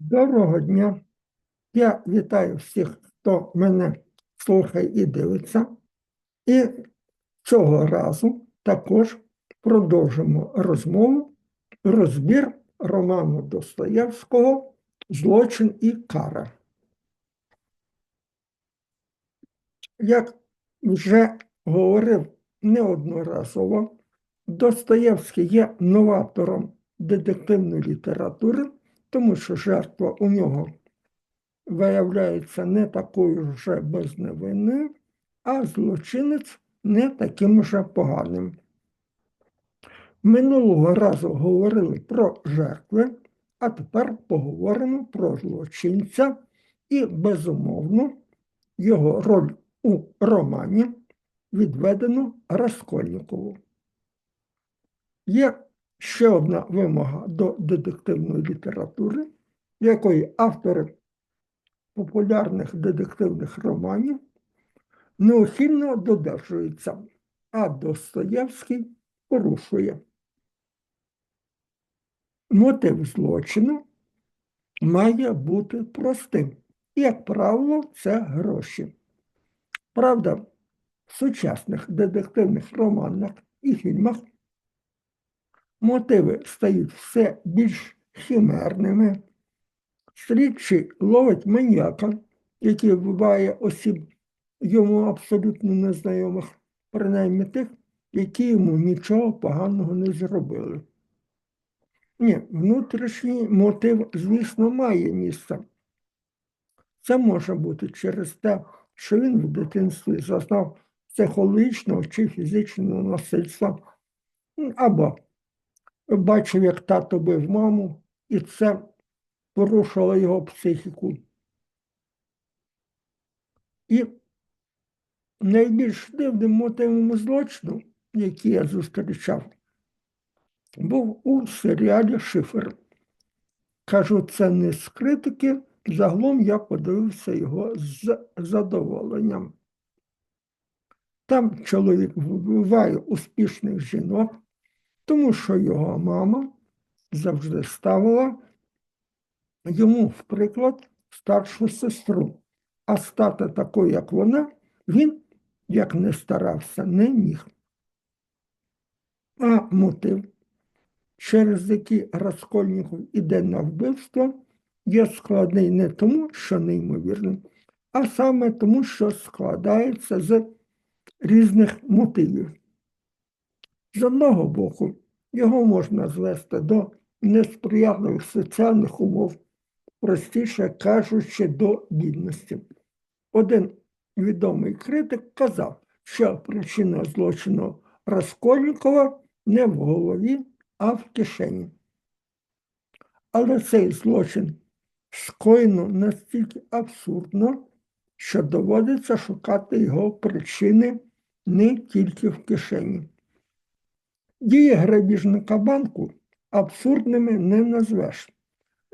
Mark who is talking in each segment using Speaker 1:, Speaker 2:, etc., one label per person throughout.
Speaker 1: Доброго дня. Я вітаю всіх, хто мене слухає і дивиться. І цього разу також продовжимо розмову, розбір роману Достоєвського Злочин і кара. Як вже говорив неодноразово, Достоєвський є новатором детективної літератури, тому що жертва у нього виявляється не такою вже безневинною, а злочинець не таким вже поганим. Минулого разу говорили про жертви, а тепер поговоримо про злочинця і, безумовно, його роль у романі відведено Раскольникову. Є ще одна вимога до детективної літератури, якої автори популярних детективних романів неухильно додержуються, а Достоєвський порушує. Мотив злочину має бути простим. Як правило, це гроші. Правда, в сучасних детективних романах і фільмах мотиви стають все більш химерними. Слідчий ловить маніяка, який вбиває осіб йому абсолютно незнайомих, принаймні тих, які йому нічого поганого не зробили. Ні, внутрішній мотив, звісно, має місце. Це може бути через те, що він в дитинстві зазнав психологічного чи фізичного насильства, або бачив, як тато бив маму, і це порушило його психіку. І найбільш дивним мотивом злочину, який я зустрічав, був у серіалі Шифер. Кажу, це не з критики, загалом я подивився його з задоволенням. Там чоловік вбиває успішних жінок, тому що його мама завжди ставила йому в приклад старшу сестру, а стати такою, як вона, він, як не старався, не міг. А мотив, через який Раскольников іде на вбивство, є складний не тому, що неймовірний, а саме тому, що складається з різних мотивів. З одного боку, його можна звести до несприятливих соціальних умов, простіше кажучи, до бідності. Один відомий критик казав, що причина злочину Раскольникова не в голові, а в кишені. Але цей злочин скоєно настільки абсурдно, що доводиться шукати його причини не тільки в кишені. Дії грабіжника банку абсурдними не назвеш,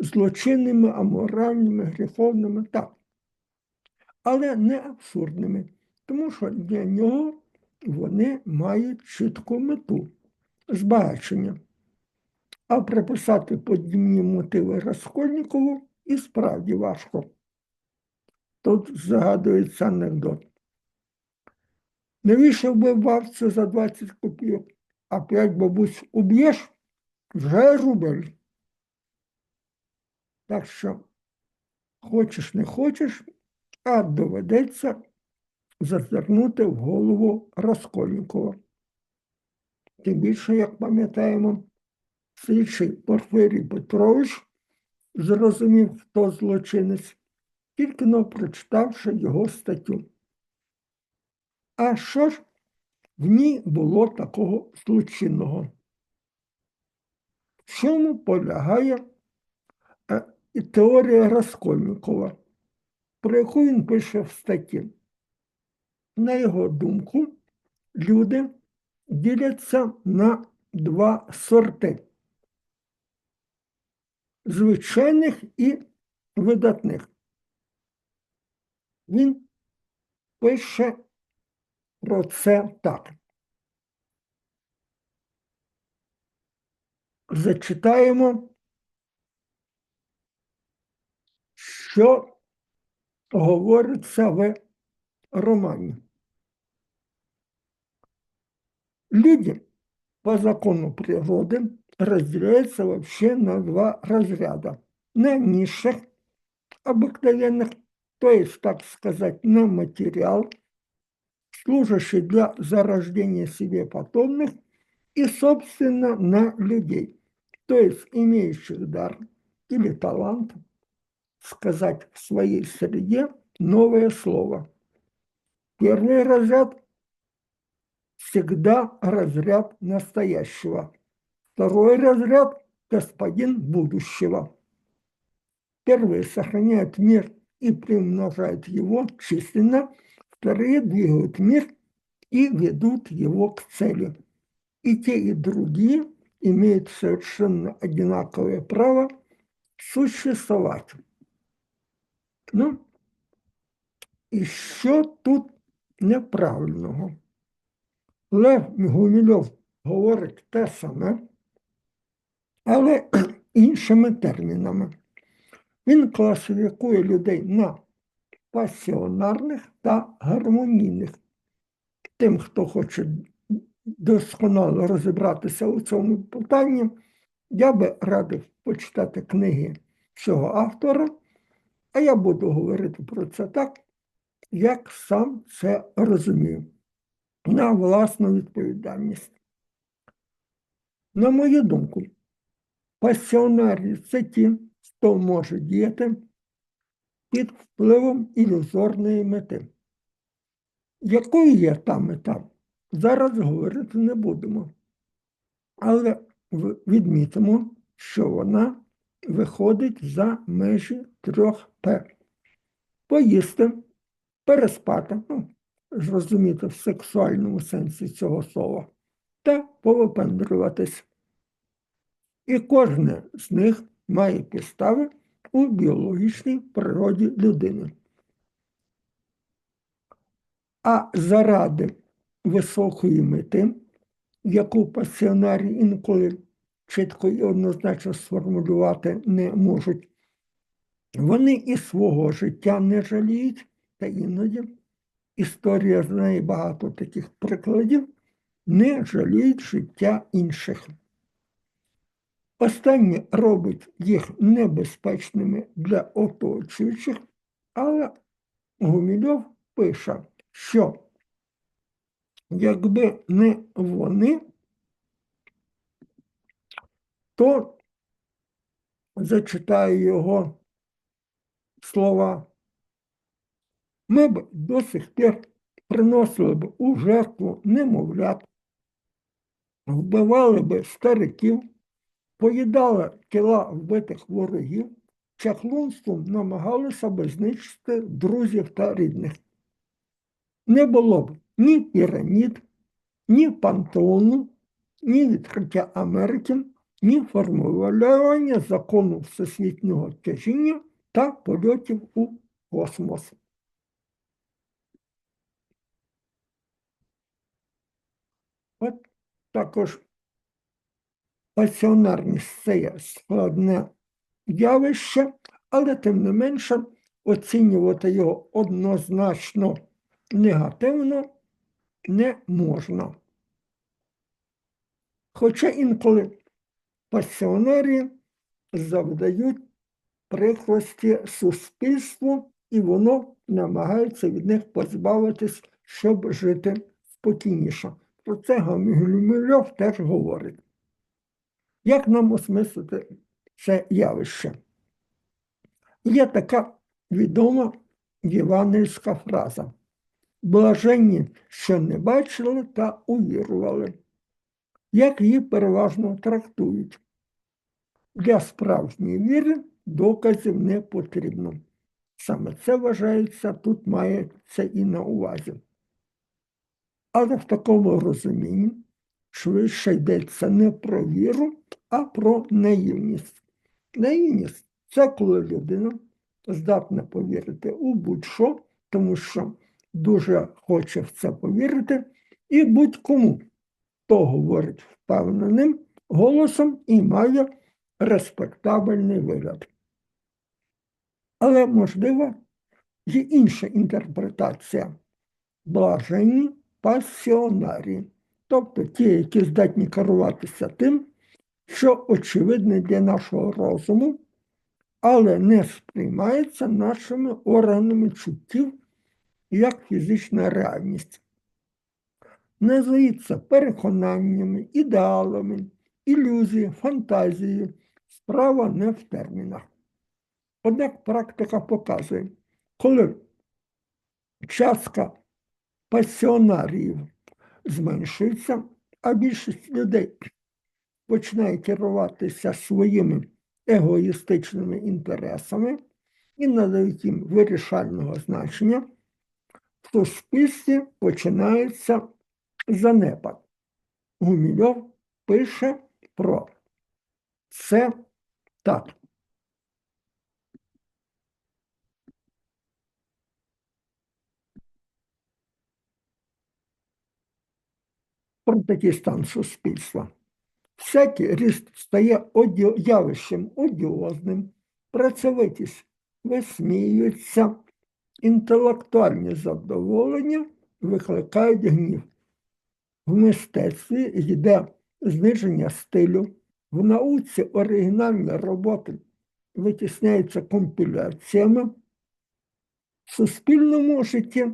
Speaker 1: злочинними, аморальними, гріховними так. Але не абсурдними, тому що для нього вони мають чітку мету збагачення. А приписати подібні мотиви Раскольникову і справді важко. Тут згадується анекдот. Навіщо вбивав це за 20 копійок, а п'ять бабусь уб'єш вже рубль. Так що, хочеш не хочеш, а доведеться зазирнути в голову Раскольникова. Тим більше, як пам'ятаємо, слідчий Порфирій Петрович зрозумів, хто злочинець, тільки но прочитавши його статтю. А що ж в ній було такого злочинного? В чому полягає е, теорія Раскольникова, про яку він пише в статті? На його думку, люди діляться на два сорти звичайних і видатних. Він пише про це так. Зачитаємо що говориться в романі. Люди по закону природы разделяются вообще на два разряда. На низших, обыкновенных, то есть, так сказать, на материал, служащий для зарождения себе потомных, и, собственно, на людей, то есть имеющих дар или талант сказать в своей среде новое слово. Первый разряд всегда разряд настоящего. Второй разряд – господин будущего. Первые сохраняют мир и приумножают его численно, вторые двигают мир и ведут его к цели. И те, и другие имеют совершенно одинаковое право существовать. Ну, і що тут неправильного? Лев Гумільов говорить те саме, але іншими термінами. Він класифікує людей на пасіонарних та гармонійних. Тим, хто хоче досконало розібратися у цьому питанні, я би радив почитати книги цього автора, а я буду говорити про це так, як сам це розумію, на власну відповідальність. На мою думку, пасіонарі це ті, хто може діяти під впливом ілюзорної мети. Якою є та мета? Зараз говорити не будемо. Але відмітимо, що вона виходить за межі трьох П. Поїсти, переспати, ну, зрозуміти в сексуальному сенсі цього слова, та повипендрюватись. І кожне з них має підстави у біологічній природі людини. А заради високої мети, яку пасіонарі інколи чітко і однозначно сформулювати не можуть, вони і свого життя не жаліють, та іноді історія знає багато таких прикладів, не жаліють життя інших. Останнє робить їх небезпечними для оточуючих, але Гумільов пише, що якби не вони, то зачитаю його слова. Ми б до сих пір приносили б у жертву немовлят, вбивали б стариків, поїдали тіла вбитих ворогів, чаклунством намагалися б знищити друзів та рідних. Не було б ні пірамід, ні пантеону, ні відкриття Америки, ні формулювання закону всесвітнього тяжіння та польотів у космос. От також пасіонарність це є складне явище, але тим не менше оцінювати його однозначно негативно не можна. Хоча інколи пасіонарі завдають прикрості суспільству, і воно намагається від них позбавитись, щоб жити спокійніше. Про це Гамілюмільов теж говорить. Як нам осмислити це явище? Є така відома євангельська фраза. Блаженні, що не бачили та увірували, як її переважно трактують. Для справжньої віри доказів не потрібно. Саме це вважається, тут мається і на увазі. Але в такому розумінні швидше йдеться не про віру, а про наївність. Наївність це коли людина здатна повірити у будь-що, тому що дуже хоче в це повірити, і будь-кому, хто говорить впевненим голосом і має респектабельний вигляд. Але, можливо, є інша інтерпретація. Блаженні пасіонарі, тобто ті, які здатні керуватися тим, що очевидне для нашого розуму, але не сприймається нашими органами чуттів як фізична реальність. Називається переконаннями, ідеалами, ілюзією, фантазією. Справа не в термінах. Однак практика показує, коли частка пасіонаріїв зменшується, а більшість людей починає керуватися своїми егоїстичними інтересами і надають їм вирішального значення, в суспільстві починається занепад. Гумільов пише про це так. Про такий стан суспільства. Всякий ріст стає оді... явищем одіозним, працьовитість висміюється, інтелектуальні задоволення викликають гнів. В мистецтві йде зниження стилю, в науці оригінальні роботи витісняються компіляціями, в суспільному житті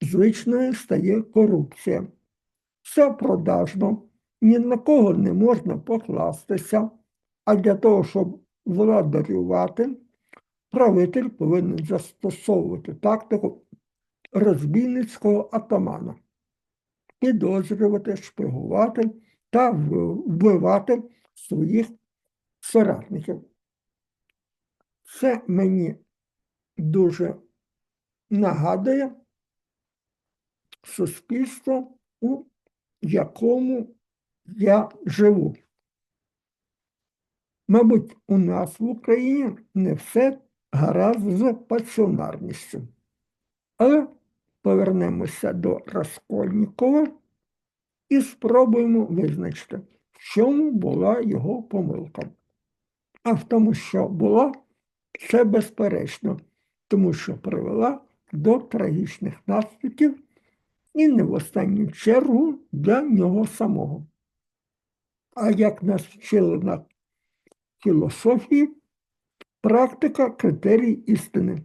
Speaker 1: звичною стає корупція. Все продажно, ні на кого не можна покластися, а для того, щоб владарювати, правитель повинен застосовувати тактику розбійницького атамана, підозрювати, шпигувати та вбивати своїх соратників. Це мені дуже нагадує суспільство, у якому я живу. Мабуть, у нас в Україні не все гаразд з паціонарністю. Але повернемося до Раскольнікова і спробуємо визначити, в чому була його помилка. А в тому, що була, це безперечно, тому що привела до трагічних наслідків і не в останню чергу для нього самого. А як нас вчили на філософії, практика критерій істини.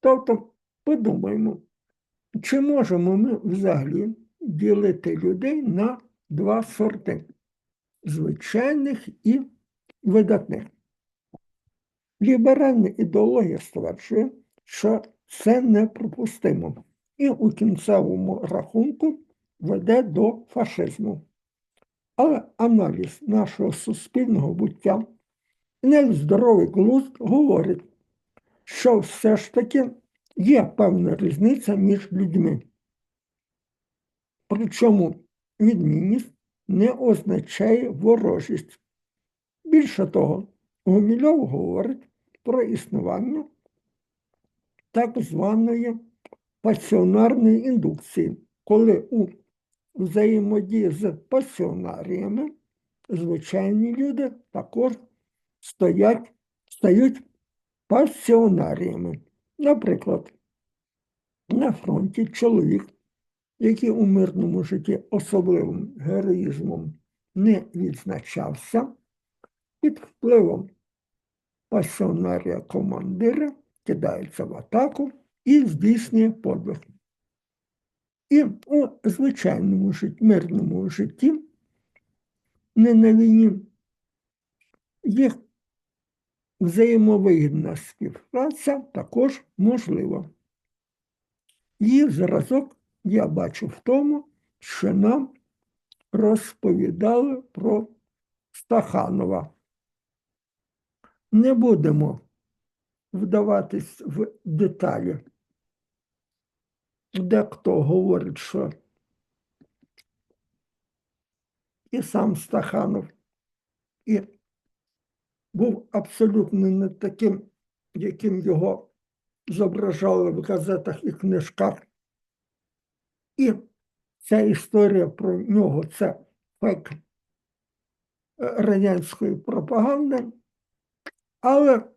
Speaker 1: Тобто подумаємо, чи можемо ми взагалі ділити людей на два сорти звичайних і видатних. Ліберальна ідеологія стверджує, що це неприпустимо і у кінцевому рахунку веде до фашизму. Але аналіз нашого суспільного буття навіть здоровий глузд говорить, що все ж таки є певна різниця між людьми. Причому відмінність не означає ворожість. Більше того, Гумільов говорить про існування так званої пасіонарної індукції, коли у взаємодії з пасіонаріями звичайні люди також стоять, стають пасіонаріями. Наприклад, на фронті чоловік, який у мирному житті особливим героїзмом не відзначався, під впливом пасіонарія командира кидається в атаку і здійснює подвиг. І у звичайному житті, мирному житті, не на війні, їх взаємовигідна співпраця також можлива. Її зразок я бачу в тому, що нам розповідали про Стаханова. Не будемо вдаватись в деталі. Дехто говорить, що і сам Стаханов і був абсолютно не таким, яким його зображали в газетах і книжках. І ця історія про нього це фейк е, радянської пропаганди, але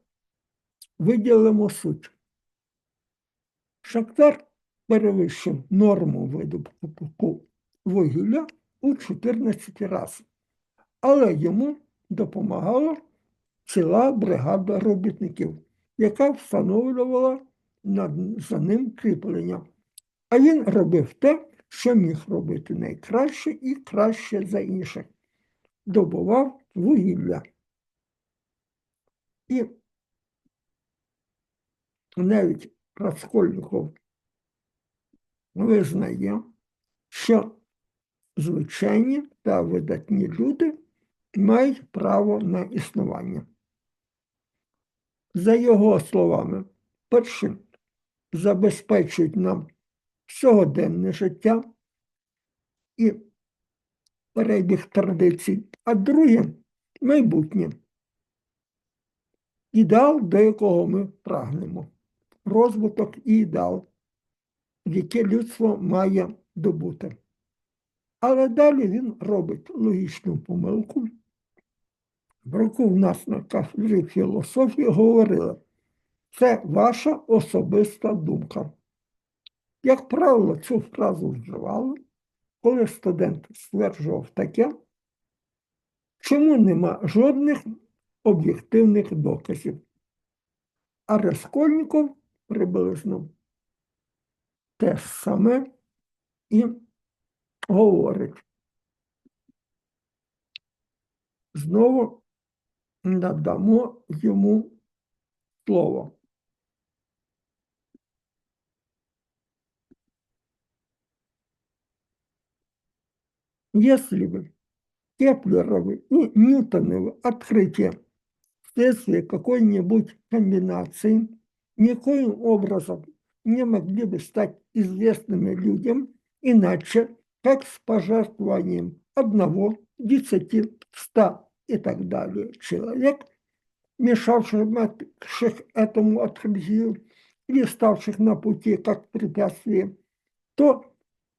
Speaker 1: виділимо суть. Шахтар перевищив норму видобутку вугілля у 14 разів, але йому допомагала ціла бригада робітників, яка встановлювала за ним кріплення. А він робив те, що міг робити найкраще і краще за інших. Добував вугілля. І навіть Раскольников визнає, що звичайні та видатні люди мають право на існування. За його словами, першим забезпечують нам сьогоденне життя і перебіг традицій, а друге майбутнє. Ідеал, до якого ми прагнемо, розвиток і ідеал, яке людство має добути. Але далі він робить логічну помилку. В року в нас на кафедрі філософії говорили, це ваша особиста думка. Як правило, цю фразу вживали, коли студент стверджував таке, чому нема жодних об'єктивних доказів. А Раскольников приблизно те саме і говорить. Знову надамо йому слово. Если бы Кеплеровы и Ньютоновы открытия вследствие какой-нибудь комбинации никоим образом не могли бы стать известными людям иначе, как с пожертвованием одного, десяти, ста и так далее человек, мешавших этому открытию или ставших на пути как препятствие, то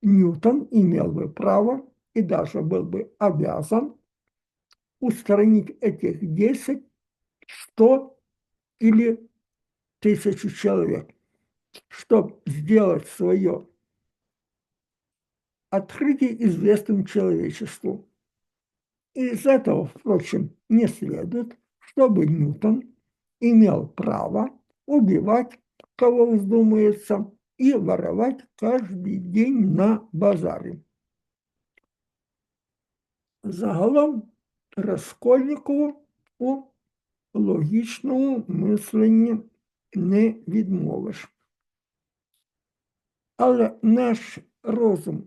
Speaker 1: Ньютон имел бы право и даже был бы обязан устранить этих 10, 100 или тысячу человек, чтобы сделать свое открытие известным человечеству. И из этого, впрочем, не следует, чтобы Ньютон имел право убивать, кого вздумается, и воровать каждый день на базаре. Загалом Раскольникову у логічному мисленні не відмовиш. Але наш розум,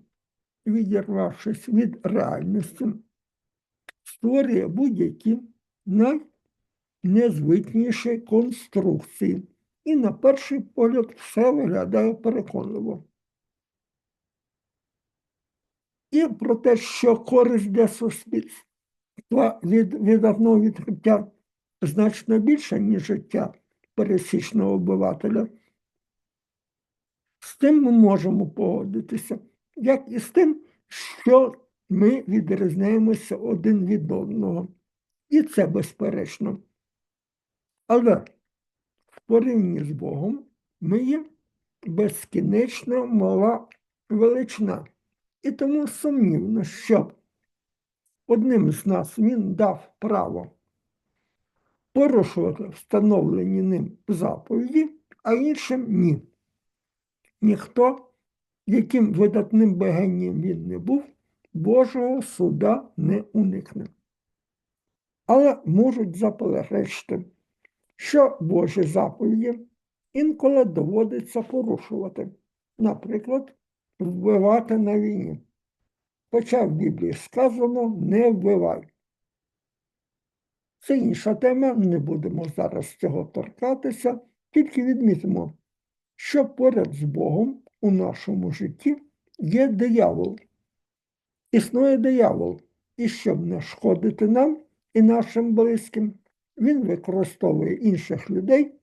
Speaker 1: відірвавшись від реальності, створює будь-які найнезвичніші конструкції. І на перший погляд все виглядає переконливо. І про те, що користь для суспільства від, від одного відкриття значно більша, ніж життя пересічного обивателя. З тим ми можемо погодитися, як і з тим, що ми відрізняємося один від одного. І це безперечно. Але в порівнянні з Богом ми є безкінечно мала величина. І тому сумнівно, що одним з нас він дав право порушувати встановлені ним заповіді, а іншим ні. Ніхто, яким видатним богенням він не був, Божого суда не уникне. Але можуть заперечити, що Божі заповіді інколи доводиться порушувати, наприклад, вбивати на війні. Хоча в Біблії сказано не вбивай. Це інша тема, не будемо зараз цього торкатися, тільки відмітимо, що поряд з Богом у нашому житті є диявол. Існує диявол, і щоб не шкодити нам і нашим близьким, він використовує інших людей,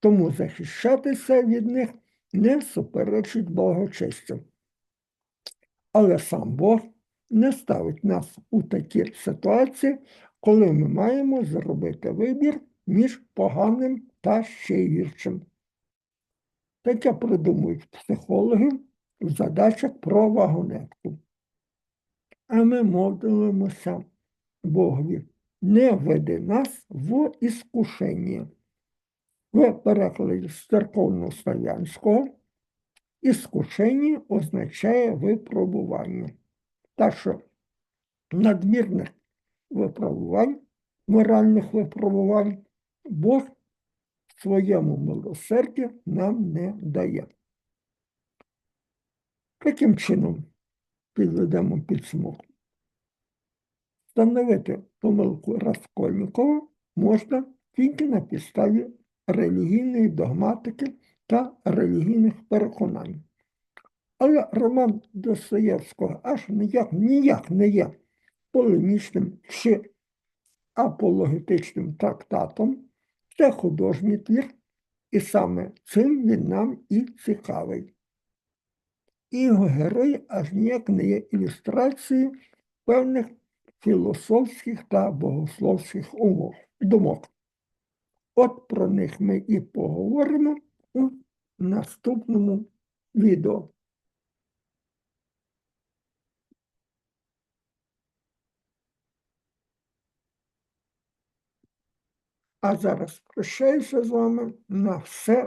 Speaker 1: тому захищатися від них не суперечить благочестю. Але сам Бог не ставить нас у такі ситуації, коли ми маємо зробити вибір між поганим та ще гіршим. Таке придумують психологи в задачах про вагонетку. А ми молимося Богові, не веди нас в іскушення. В перекладі з церковно-слав'янського іскушення означає випробування. Так що надмірних випробувань, моральних випробувань Бог своєму милосерді нам не дає. Таким чином підведемо підсумок. Встановити помилку Раскольникова можна тільки на підставі релігійної догматики та релігійних переконань. Але роман Достоєвського аж ніяк, ніяк не є полемічним чи апологетичним трактатом. Це художній твір, і саме цим він нам і цікавий. І його герої аж ніяк не є ілюстрацією певних філософських та богословських умов, думок. От про них ми і поговоримо у наступному відео. А зараз прощаюся з вами. На все